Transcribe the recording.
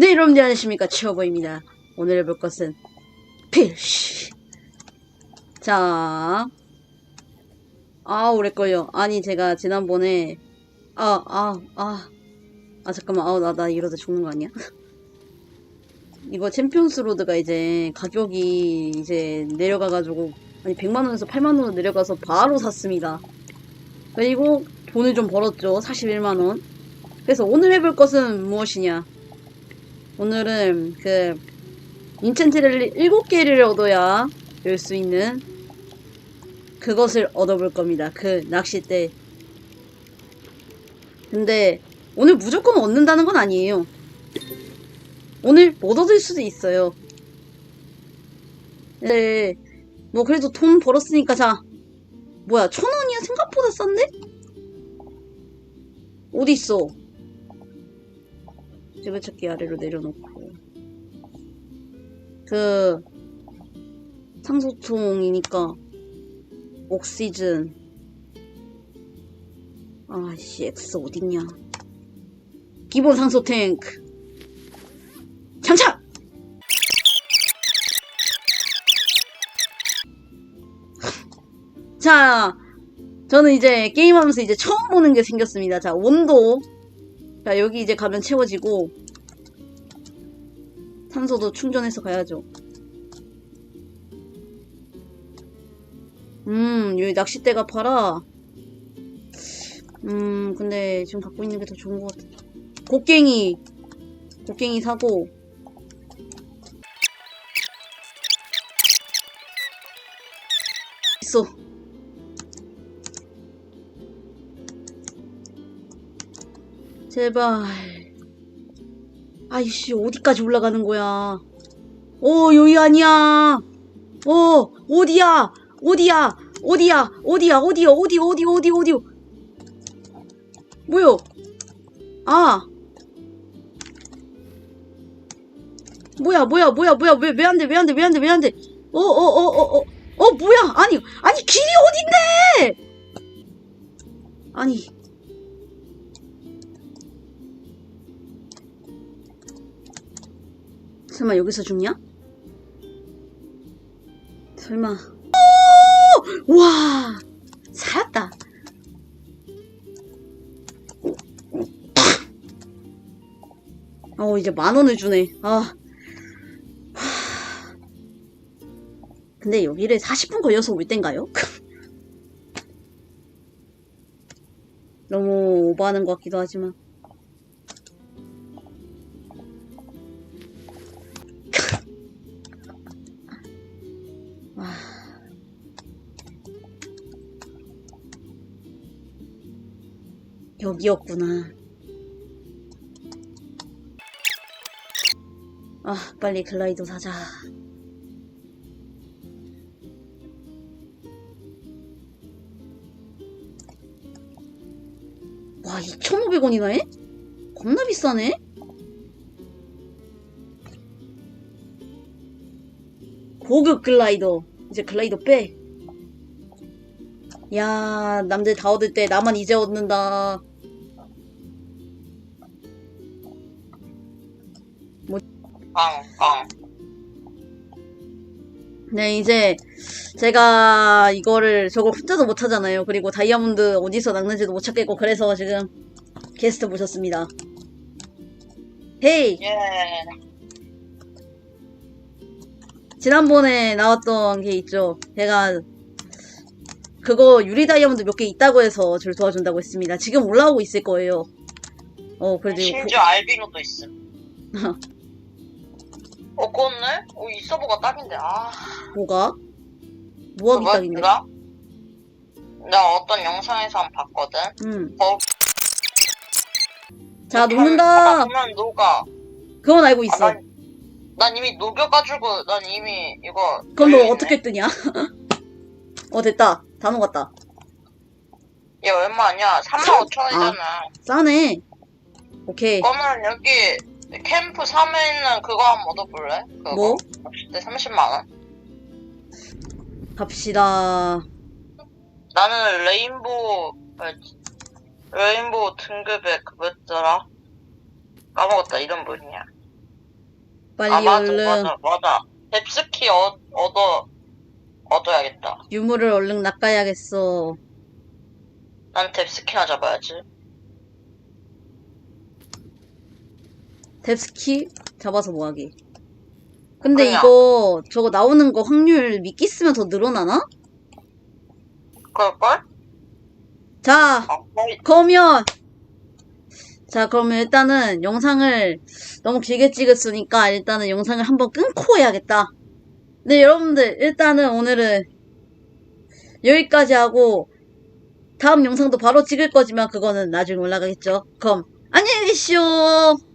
네, 여러분들 안녕하십니까. 치어보입니다. 오늘 해볼 것은 필시. 자. 아, 오래걸려. 아니, 제가 지난번에, 아, 아, 아. 아, 잠깐만. 아, 나, 나 이러다 죽는 거 아니야? 이거 챔피언스 로드가 이제 가격이 이제 내려가가지고, 아니, 100만원에서 8만원으로 내려가서 바로 샀습니다. 그리고 돈을 좀 벌었죠. 41만원. 그래서 오늘 해볼 것은 무엇이냐. 오늘은 그 인챈트를 7개를 얻어야 열 수 있는 그것을 얻어볼 겁니다. 그 낚싯대. 근데 오늘 무조건 얻는다는 건 아니에요. 오늘 못 얻을 수도 있어요. 네. 뭐 그래도 돈 벌었으니까 자. 뭐야 천 원이야? 생각보다 싼데? 어디 있어? 지그찾기 아래로 내려놓고. 그 상소통이니까 옥시즌. 아씨 엑스 어딨냐. 기본 상소 탱크. 장착! 자 저는 이제 게임하면서 이제 처음 보는 게 생겼습니다. 자 온도 자, 여기 이제 가면 채워지고, 산소도 충전해서 가야죠. 음, 여기 낚싯대가 팔아. 음, 근데 지금 갖고 있는 게 더 좋은 것 같아. 곡괭이. 곡괭이 사고. 있어. 제발. 아이씨, 어디까지 올라가는 거야? 오, 여기 아니야. 어, 어디야? 어디야? 어디야? 어디야? 어디야? 어디, 어디, 어디, 어디? 뭐요? 아. 뭐야, 뭐야, 뭐야, 뭐야, 왜, 왜 안 돼, 왜 안 돼, 왜 안 돼, 왜 안 돼? 어, 어, 어, 어, 어, 어, 뭐야? 아니, 아니, 길이 어딘데? 아니. 설마 여기서 죽냐? 설마. 오! 와! 살았다. 어, 이제 만 원을 주네. 아. 하. 근데 여기를 40분 걸려서 올 땐가요? 너무 오버하는 것 같기도 하지만. 여기였구나. 아, 빨리 글라이더 사자. 와, 2,500원이나 해? 겁나 비싸네? 고급 글라이더. 이제 글라이더 빼. 야, 남들 다 얻을 때 나만 이제 얻는다. 깡깡 네, 이제 제가 이거를 저걸 혼자도 못 하잖아요. 그리고 다이아몬드 어디서 낚는지도 못 찾겠고 그래서 지금 게스트 모셨습니다. 헤이! 예 지난번에 나왔던 게 있죠. 제가 그거 유리 다이아몬드 몇 개 있다고 해서 저를 도와준다고 했습니다. 지금 올라오고 있을 거예요. 어, 그래도 이거 심지어 알비노도 있음 어 그렇네? 어, 이 서버가 딱인데 아 고- 뭐가? 뭐하기 그거 딱인데? 누가? 나 어떤 영상에서 한 번 봤거든 응. 어, 자, 녹는다! 보면 녹아 그건 알고 아, 있어. 난, 난 이미 녹여가지고 난 이미 이거 그럼 너. 어떻게 뜨냐? 어, 됐다. 다 녹았다. 얘 얼마냐 35,000원이잖아 싸네. 오케이. 그러면 여기 캠프 3에 있는 그거 한 번 얻어볼래? 그거 뭐? 네, 30만원 갑시다. 나는 레인보우 뭐였지? 레인보우 등급의 그거였더라 까먹었다 이름 뭐냐 빨리 아, 맞아, 얼른 맞아, 맞아. 뎁스키 어, 얻어, 얻어야겠다. 유물을 얼른 낚아야겠어. 난 뎁스키나 잡아야지. 뎁스키 잡아서 뭐하기. 근데 그냥. 이거 저거 나오는 거 확률 미끼 쓰면 더 늘어나나? 그럴걸? 자, 아, 거의, 그러면 자 그러면 일단은 영상을 너무 길게 찍었으니까 일단은 영상을 한번 끊고 해야겠다. 네 여러분들 일단은 오늘은 여기까지 하고 다음 영상도 바로 찍을 거지만 그거는 나중에 올라가겠죠. 그럼 안녕히 계시오.